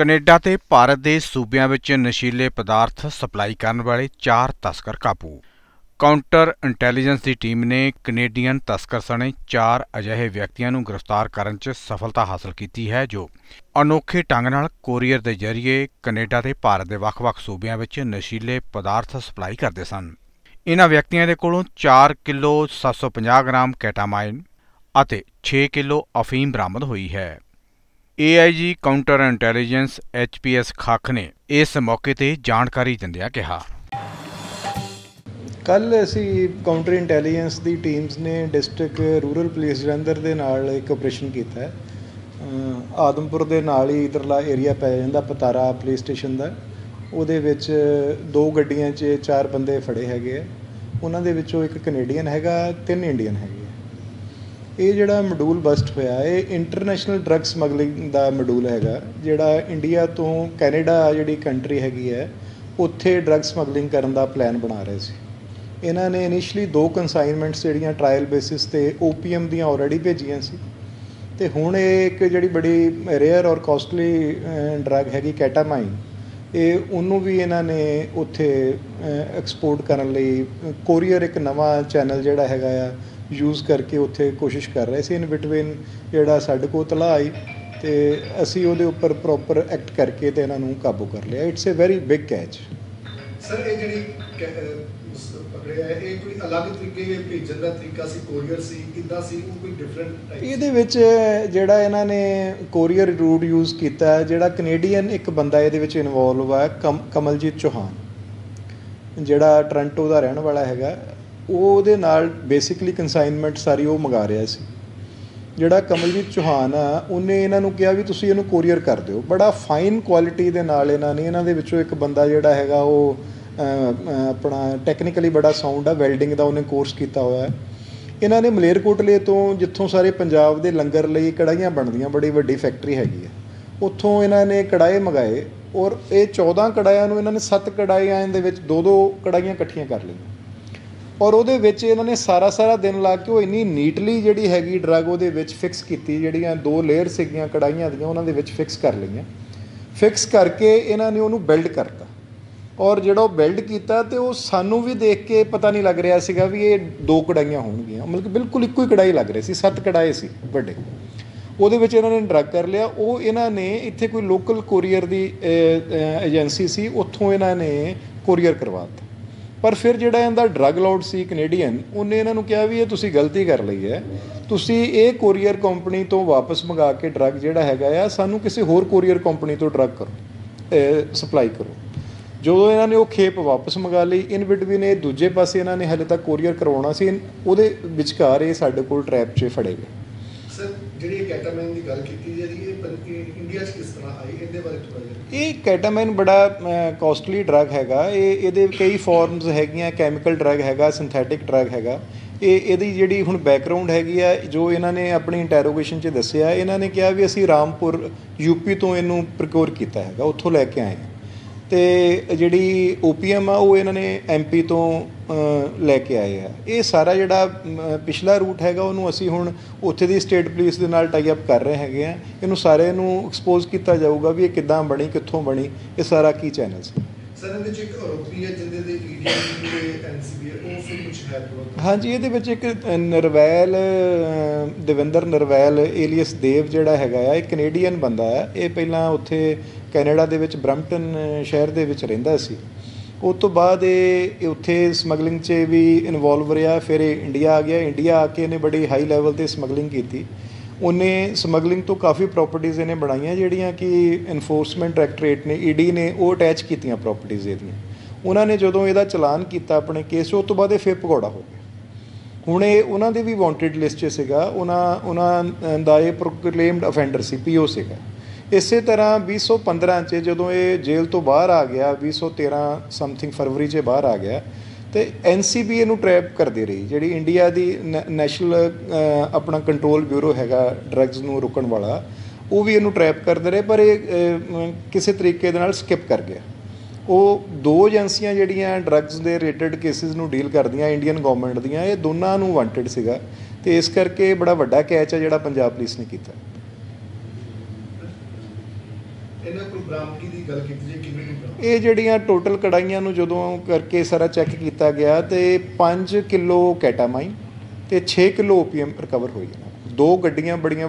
Canada ਤੇ ਭਾਰਤ ਦੇ ਸੂਬਿਆਂ ਵਿੱਚ ਨਸ਼ੀਲੇ ਪਦਾਰਥ ਸਪਲਾਈ ਕਰਨ ਵਾਲੇ ਚਾਰ ਤਸਕਰ ਕਾਬੂ। ਕਾਊਂਟਰ ਇੰਟੈਲੀਜੈਂਸ ਦੀ ਟੀਮ ਨੇ ਕੈਨੇਡੀਅਨ ਤਸਕਰ ਸਣੇ ਚਾਰ ਅਜਿਹੇ ਵਿਅਕਤੀਆਂ ਨੂੰ ਗ੍ਰਿਫਤਾਰ ਕਰਨ 'ਚ ਸਫਲਤਾ ਹਾਸਲ ਕੀਤੀ ਹੈ, ਜੋ ਅਨੋਖੇ ਢੰਗ ਨਾਲ ਕੋਰੀਅਰ ਦੇ ਜ਼ਰੀਏ ਕੈਨੇਡਾ ਤੇ ਭਾਰਤ ਦੇ ਵੱਖ-ਵੱਖ ਸੂਬਿਆਂ ਵਿੱਚ ਨਸ਼ੀਲੇ ਪਦਾਰਥ ਸਪਲਾਈ ਕਰਦੇ ਸਨ। ਇਹਨਾਂ ਵਿਅਕਤੀਆਂ ਦੇ ਕੋਲੋਂ 4 ਕਿਲੋ 750 ਗ੍ਰਾਮ ਕੈਟਾਮਾਈਨ ਅਤੇ 6 ਕਿਲੋ ਅਫੀਮ ਬਰਾਮਦ ਹੋਈ ਹੈ। AIG counter intelligence HPS Khakh ਨੇ ਇਸ ਮੌਕੇ ਤੇ ਜਾਣਕਾਰੀ ਦਿੰਦਿਆਂ ਕਿਹਾ। ਕੱਲ ਅਸੀਂ ਕਾਊਂਟਰ ਇੰਟੈਲੀਜੈਂਸ ਦੀ ਟੀਮਸ ਨੇ ਡਿਸਟ੍ਰਿਕਟ ਰੂਰਲ ਪੁਲਿਸ ਜਲੰਧਰ ਦੇ ਨਾਲ ਇੱਕ ਆਪਰੇਸ਼ਨ ਕੀਤਾ ਹੈ। ਆਦਮਪੁਰ ਦੇ ਨਾਲ ਹੀ ਇਧਰਲਾ ਏਰੀਆ ਪੈ ਜਾਂਦਾ ਪਤਾਰਾ ਪੁਲਿਸ ਸਟੇਸ਼ਨ ਦਾ। ਉਹਦੇ ਵਿੱਚ ਦੋ ਗੱਡੀਆਂ 'ਚ ਚਾਰ ਬੰਦੇ ਫੜੇ ਹੈਗੇ ਆ। ਉਹਨਾਂ ਦੇ ਵਿੱਚੋਂ ਇੱਕ ਕੈਨੇਡੀਅਨ ਹੈਗਾ, ਤਿੰਨ ਇੰਡੀਅਨ ਹੈਗੇ। ਇਹ ਜਿਹੜਾ ਮੋਡੂਲ ਬਸਟ ਹੋਇਆ, ਇਹ ਇੰਟਰਨੈਸ਼ਨਲ ਡਰੱਗ ਸਮਗਲਿੰਗ ਦਾ ਮੋਡੂਲ ਹੈਗਾ, ਜਿਹੜਾ ਇੰਡੀਆ ਤੋਂ ਕੈਨੇਡਾ ਜਿਹੜੀ ਕੰਟਰੀ ਹੈਗੀ ਹੈ, ਉੱਥੇ ਡਰੱਗ ਸਮਗਲਿੰਗ ਕਰਨ ਦਾ ਪਲਾਨ ਬਣਾ ਰਹੇ ਸੀ। ਇਹਨਾਂ ਨੇ ਇਨੀਸ਼ੀਅਲੀ ਦੋ ਕਨਸਾਈਨਮੈਂਟਸ ਜਿਹੜੀਆਂ ਟ੍ਰਾਇਲ ਬੇਸਿਸ ਤੇ ਓਪੀਐਮ ਦੀਆਂ ਆਲਰੇਡੀ ਭੇਜੀਆਂ ਸੀ। ਤੇ ਹੁਣ ਇਹ ਇੱਕ ਜਿਹੜੀ ਬੜੀ ਰੇਅਰ ਔਰ ਕਾਸਟਲੀ ਡਰੱਗ ਹੈਗੀ ਕੈਟਾਮਾਈਨ ਇਹ ਉਹਨੂੰ ਵੀ ਇਹਨਾਂ ਨੇ ਉੱਥੇ ਐਕਸਪੋਰਟ ਕਰਨ ਲਈ ਕੋਰੀਅਰ ਇੱਕ ਨਵਾਂ ਚੈਨਲ ਜਿਹੜਾ ਹੈਗਾ ਆ ਯੂਜ਼ ਕਰਕੇ ਉੱਥੇ ਕੋਸ਼ਿਸ਼ ਕਰ ਰਹੇ ਸੀ ਇਨ ਬਿਟਵੀਨ ਜਿਹੜਾ ਸਾਡੇ ਕੋਲ ਤਲਾ ਆਈ ਤੇ ਅਸੀਂ ਉਹਦੇ ਉੱਪਰ ਪ੍ਰੋਪਰ ਐਕਟ ਕਰਕੇ ਤੇ ਇਹਨਾਂ ਨੂੰ ਕਾਬੂ ਕਰ ਲਿਆ। It's a very big catch sir ਇਹ ਜਿਹੜੀ ਕੈ- ਅਹ ਉਸ ਪਕੜਿਆ ਹੈ ਇਹ ਕੋਈ ਅਲੱਗ ਤਰੀਕੇ ਦੇ ਭੇਜਣ ਦਾ ਤਰੀਕਾ ਸੀ? ਕੋਰੀਅਰ ਸੀ? ਕਿੱਦਾਂ ਸੀ? ਉਹ ਕੋਈ ਡਿਫਰੈਂਟ ਟਾਈਪ ਇਹਦੇ ਵਿੱਚ ਜਿਹੜਾ ਇਹਨਾਂ ਨੇ ਕੋਰੀਅਰ ਰੂਟ ਯੂਜ਼ ਕੀਤਾ ਜਿਹੜਾ ਕੈਨੇਡੀਅਨ ਇੱਕ ਬੰਦਾ ਇਹਦੇ ਵਿੱਚ ਇਨਵੋਲਵ ਹੈ ਕਮ- ਕਮਲਜੀਤ ਚੌਹਾਨ। ਜਿਹੜਾ ਟੋਰਾਂਟੋ ਦਾ ਰਹਿਣ ਵਾਲਾ ਹੈਗਾ ਉਹਦੇ ਨਾਲ ਬੇਸਿਕਲੀ ਕੰਸਾਈਨਮੈਂਟ ਸਾਰੀ ਉਹ ਮੰਗਾ ਰਿਹਾ ਸੀ। ਜਿਹੜਾ ਕਮਲਜੀਤ ਚੌਹਾਨ ਆ, ਉਹਨੇ ਇਹਨਾਂ ਨੂੰ ਕਿਹਾ ਵੀ ਤੁਸੀਂ ਇਹਨੂੰ ਕੋਰੀਅਰ ਕਰ ਦਿਓ। ਬੜਾ ਫਾਈਨ ਕੁਆਲਿਟੀ ਦੇ ਨਾਲ ਇਹਨਾਂ ਨੇ, ਇਹਨਾਂ ਦੇ ਵਿੱਚੋਂ ਇੱਕ ਬੰਦਾ ਜਿਹੜਾ ਹੈਗਾ ਉਹ ਆਪਣਾ ਟੈਕਨੀਕਲੀ ਬੜਾ ਸਾਊਂਡ ਆ ਵੈਲਡਿੰਗ ਦਾ ਉਹਨੇ ਕੋਰਸ ਕੀਤਾ ਹੋਇਆ ਹੈ। ਇਹਨਾਂ ਨੇ ਮਲੇਰਕੋਟਲੇ ਤੋਂ ਜਿੱਥੋਂ ਸਾਰੇ ਪੰਜਾਬ ਦੇ ਲੰਗਰ ਲਈ ਕੜਾਈਆਂ ਬਣਦੀਆਂ, ਬੜੀ ਵੱਡੀ ਫੈਕਟਰੀ ਹੈਗੀ ਹੈ। ਉੱਥੋਂ ਇਹਨਾਂ ਨੇ ਕੜਾਏ ਮੰਗਾਏ ਔਰ ਇਹ 14 ਕੜਾਇਆਂ ਨੂੰ ਇਹਨਾਂ ਨੇ 7 ਕੜਾਈਆਂ ਦੇ ਵਿੱਚ ਦੋ ਦੋ ਕੜਾਈਆਂ ਇਕੱਠੀਆਂ ਕਰ ਲਈਆਂ। ਔਰ ਉਹਦੇ ਵਿੱਚ ਇਹਨਾਂ ਨੇ ਸਾਰਾ ਸਾਰਾ ਦਿਨ ਲਾ ਕੇ ਉਹ ਇੰਨੀ ਨੀਟਲੀ ਜਿਹੜੀ ਹੈਗੀ ਡਰੱਗ ਉਹਦੇ ਵਿੱਚ ਫਿਕਸ ਕੀਤੀ, ਜਿਹੜੀਆਂ ਦੋ ਲੇਅਰ ਸੀਗੀਆਂ ਕੜਾਈਆਂ ਦੀਆਂ, ਉਹਨਾਂ ਦੇ ਵਿੱਚ ਫਿਕਸ ਕਰ ਲਈਆਂ। ਫਿਕਸ ਕਰਕੇ ਇਹਨਾਂ ਨੇ ਉਹਨੂੰ ਬਿਲਡ ਕਰਤਾ। ਔਰ ਜਿਹੜਾ ਉਹ ਬਿਲਡ ਕੀਤਾ ਤੇ ਉਹ ਸਾਨੂੰ ਵੀ ਦੇਖ ਕੇ ਪਤਾ ਨਹੀਂ ਲੱਗ ਰਿਹਾ ਸੀਗਾ ਵੀ ਇਹ ਦੋ ਕੜਾਈਆਂ ਹੋਣਗੀਆਂ। ਮਤਲਬ ਕਿ ਬਿਲਕੁਲ ਇੱਕੋ ਹੀ ਕੜਾਈ ਲੱਗ ਰਹੀ ਸੀ, ਸੱਤ ਕੜਾਏ ਸੀ ਵੱਡੇ। ਉਹਦੇ ਵਿੱਚ ਇਹਨਾਂ ਨੇ ਡਰੱਗ ਕਰ ਲਿਆ। ਉਹ ਇਹਨਾਂ ਨੇ ਇੱਥੇ ਕੋਈ ਲੋਕਲ ਕੋਰੀਅਰ ਦੀ ਏਜੰਸੀ ਸੀ, ਉੱਥੋਂ ਇਹਨਾਂ ਨੇ ਕੋਰੀਅਰ ਕਰਵਾ ਦਿੱਤਾ। ਪਰ ਫਿਰ ਜਿਹੜਾ ਇਹਦਾ ਡਰੱਗ ਲਾਰਡ ਸੀ ਕੈਨੇਡੀਅਨ ਉਹਨੇ ਇਹਨਾਂ ਨੂੰ ਕਿਹਾ ਵੀ ਇਹ ਤੁਸੀਂ ਗਲਤੀ ਕਰ ਲਈ ਹੈ। ਤੁਸੀਂ ਇਹ ਕੋਰੀਅਰ ਕੰਪਨੀ ਤੋਂ ਵਾਪਸ ਮੰਗਾ ਕੇ ਡਰੱਗ ਜਿਹੜਾ ਹੈਗਾ ਆ, ਸਾਨੂੰ ਕਿਸੇ ਹੋਰ ਕੋਰੀਅਰ ਕੰਪਨੀ ਤੋਂ ਡਰੱਗ ਕਰੋ ਸਪਲਾਈ ਕਰੋ। ਜਦੋਂ ਇਹਨਾਂ ਨੇ ਉਹ ਖੇਪ ਵਾਪਸ ਮੰਗਾ ਲਈ ਇਨ ਬਿਟਵੀਨ ਇਹ ਦੂਜੇ ਪਾਸੇ ਇਹਨਾਂ ਨੇ ਹਲੇ ਤੱਕ ਕੋਰੀਅਰ ਕਰਵਾਉਣਾ ਸੀ, ਉਹਦੇ ਵਿਚਕਾਰ ਇਹ ਸਾਡੇ ਕੋਲ ਟ੍ਰੈਪ 'ਚ ਫੜੇ ਗਏ। ਸਰ, ਜਿਹੜੀ ਕੈਟਾਮਾਈਨ ਦੀ ਗੱਲ ਕੀਤੀ ਜਾਂਦੀ ਇਹ ਪੰ- ਇੰਡੀਆ 'ਚ ਕਿਸ ਤਰ੍ਹਾਂ ਆਈ? ਇਹਦੇ ਬਾਰੇ ਥੋੜਾ ਜਿਹਾ ਇਹ ਕੈਟਾਮਾਈਨ ਬੜਾ ਕਾਸਟਲੀ ਡਰੱਗ ਹੈਗਾ। ਇਹ, ਇਹਦੇ ਕਈ ਫਾਰਮਸ ਹੈਗੀਆਂ ਕੈਮੀਕਲ ਡਰੱਗ ਹੈਗਾ ਸਿੰਥੈਟਿਕ ਡਰੱਗ ਹੈਗਾ। ਇਹ, ਇਹਦੀ ਜਿਹੜੀ ਹੁਣ ਬੈਕਗ੍ਰਾਉਂਡ ਹੈਗੀ ਆ, ਜੋ ਇਹਨਾਂ ਨੇ ਆਪਣੀ ਇੰਟਰੋਗੇਸ਼ਨ 'ਚ ਦੱਸਿਆ, ਇਹਨਾਂ ਨੇ ਕਿਹਾ ਵੀ ਅਸੀਂ ਰਾਮਪੁਰ ਯੂਪੀ ਤੋਂ ਇਹਨੂੰ ਪ੍ਰਕਿਓਰ ਕੀਤਾ ਹੈਗਾ, ਉੱਥੋਂ ਲੈ ਕੇ ਆਏ ਹਾਂ। ਅਤੇ ਜਿਹੜੀ ਓਪੀਐਮ ਆ, ਉਹ ਇਹਨਾਂ ਨੇ ਐਮਪੀ ਤੋਂ ਲੈ ਕੇ ਆਏ ਆ। ਇਹ ਸਾਰਾ ਜਿਹੜਾ ਪਿਛਲਾ ਰੂਟ ਹੈਗਾ, ਉਹਨੂੰ ਅਸੀਂ ਹੁਣ ਉੱਥੇ ਦੀ ਸਟੇਟ ਪੁਲਿਸ ਦੇ ਨਾਲ ਟਾਈ ਅਪ ਕਰ ਰਹੇ ਹੈਗੇ ਆ। ਇਹਨੂੰ ਸਾਰੇ ਨੂੰ ਐਕਸਪੋਜ਼ ਕੀਤਾ ਜਾਊਗਾ ਵੀ ਇਹ ਕਿੱਦਾਂ ਬਣੀ, ਕਿੱਥੋਂ ਬਣੀ, ਇਹ ਸਾਰਾ ਕੀ ਚੈਨਲ ਸੀ ਸਰ, ਇਹਦੇ 'ਚ ਇੱਕ ਆਰੋਪੀ ਹੈ ਜਿਹਦੇ ਦੇ ਈਡੀਐਮ ਤੇ ਐਨਸੀਬੀ ਉਹ ਫਿਰ ਕੁਝ ਹੈ ਹਾਂਜੀ, ਇਹਦੇ ਵਿੱਚ ਇੱਕ ਨਰਵੈਲ ਦਵਿੰਦਰ ਨਰਵੈਲ ਏਲੀਅਸ ਦੇਵ ਜਿਹੜਾ ਹੈਗਾ ਆ, ਇਹ ਕੈਨੇਡੀਅਨ ਬੰਦਾ ਆ। ਇਹ ਪਹਿਲਾਂ ਉੱਥੇ ਕੈਨੇਡਾ ਦੇ ਵਿੱਚ, ਬ੍ਰੈਂਪਟਨ ਸ਼ਹਿਰ ਦੇ ਵਿੱਚ ਰਹਿੰਦਾ ਸੀ। ਉਸ ਤੋਂ ਬਾਅਦ ਇਹ ਉੱਥੇ ਸਮਗਲਿੰਗ 'ਚ ਵੀ ਇਨਵੋਲਵ ਰਿਹਾ, ਫਿਰ ਇਹ ਇੰਡੀਆ ਆ ਗਿਆ। ਇੰਡੀਆ ਆ ਕੇ ਇਹਨੇ ਬੜੀ ਹਾਈ ਲੈਵਲ ਤੇ ਸਮਗਲਿੰਗ ਕੀਤੀ। ਉਹਨੇ ਸਮਗਲਿੰਗ ਤੋਂ ਕਾਫੀ ਪ੍ਰਾਪਰਟੀਆਂ ਇਹਨੇ ਬਣਾਈਆਂ, ਜਿਹੜੀਆਂ ਕਿ ਐਨਫੋਰਸਮੈਂਟ ਡਾਇਰੈਕਟੋਰੇਟ ਨੇ ਈਡੀ ਨੇ, ਉਹ ਅਟੈਚ ਕੀਤੀਆਂ ਪ੍ਰਾਪਰਟੀਆਂ ਇਹਦੀਆਂ। ਉਹਨਾਂ ਨੇ ਜਦੋਂ ਇਹਦਾ ਚਲਾਨ ਕੀਤਾ ਆਪਣੇ ਕੇਸ ਉਸ ਤੋਂ ਬਾਅਦ ਇਹ ਫਿਰ ਭਗੌੜਾ ਹੋ ਗਿਆ। ਹੁਣ ਇਹ ਉਹਨਾਂ ਦੇ ਵੀ ਵਾਂਟਡ ਲਿਸਟ 'ਚ ਸੀਗਾ, ਉਹਨਾਂ ਉਹਨਾਂ ਦਾ ਇਹ ਪ੍ਰੋਕਲੇਮਡ ਅਫੈਂਡਰ ਸੀ ਪੀਓ ਸੀਗਾ। ਇਸੇ ਤਰ੍ਹਾਂ 2015 'ਚ ਜਦੋਂ ਇਹ ਜੇਲ੍ਹ ਤੋਂ ਬਾਹਰ ਆ ਗਿਆ 2013 ਸਮਥਿੰਗ ਫਰਵਰੀ 'ਚ ਬਾਹਰ ਆ ਗਿਆ ਤੇ ਐਨਸੀਬੀ ਇਹਨੂੰ ਟਰੈਪ ਕਰਦੀ ਰਹੀ, ਜਿਹੜੀ ਇੰਡੀਆ ਦੀ ਨੈਸ਼ਨਲ ਆਪਣਾ ਕੰਟਰੋਲ ਬਿਊਰੋ ਹੈਗਾ ਡਰੱਗਸ ਨੂੰ ਰੋਕਣ ਵਾਲਾ, ਉਹ ਵੀ ਇਹਨੂੰ ਟਰੈਪ ਕਰਦੇ ਰਹੇ, ਪਰ ਇਹ ਕਿਸੇ ਤਰੀਕੇ ਦੇ ਨਾਲ ਸਕਿਪ ਕਰ ਗਿਆ। ਉਹ ਦੋ ਏਜੰਸੀਆਂ ਜਿਹੜੀਆਂ ਡਰੱਗਸ ਦੇ ਰਿਲੇਟਡ ਕੇਸਿਸ ਨੂੰ ਡੀਲ ਕਰਦੀਆਂ ਇੰਡੀਅਨ ਗਵਰਨਮੈਂਟ ਦੀਆਂ, ਇਹ ਦੋਨਾਂ ਨੂੰ ਵਾਂਟਡ ਸੀਗਾ, ਤੇ ਇਸ ਕਰਕੇ ਬੜਾ ਵੱਡਾ ਕੈਚ ਹੈ ਜਿਹੜਾ ਪੰਜਾਬ ਪੁਲਿਸ ਨੇ ਕੀਤਾ। ਇਹਨਾਂ ਕੋਲ ਬਰਾਮਦਗੀ ਦੀ ਗੱਲ ਕੀਤੀ ਜੇ ਕਿੰਨੇ ਕੁ ਇਹ ਜਿਹੜੀਆਂ ਟੋਟਲ ਕੜਾਈਆਂ ਨੂੰ ਜਦੋਂ ਕਰਕੇ ਸਾਰਾ ਚੈੱਕ ਕੀਤਾ ਗਿਆ ਤੇ 5 ਕਿਲੋ ਕੈਟਾਮਾਈਨ ਤੇ 6 ਕਿਲੋ ਓਪੀਐਮ ਰਿਕਵਰ ਹੋਈ ਦੋ ਗੱਡੀਆਂ ਬੜੀਆਂ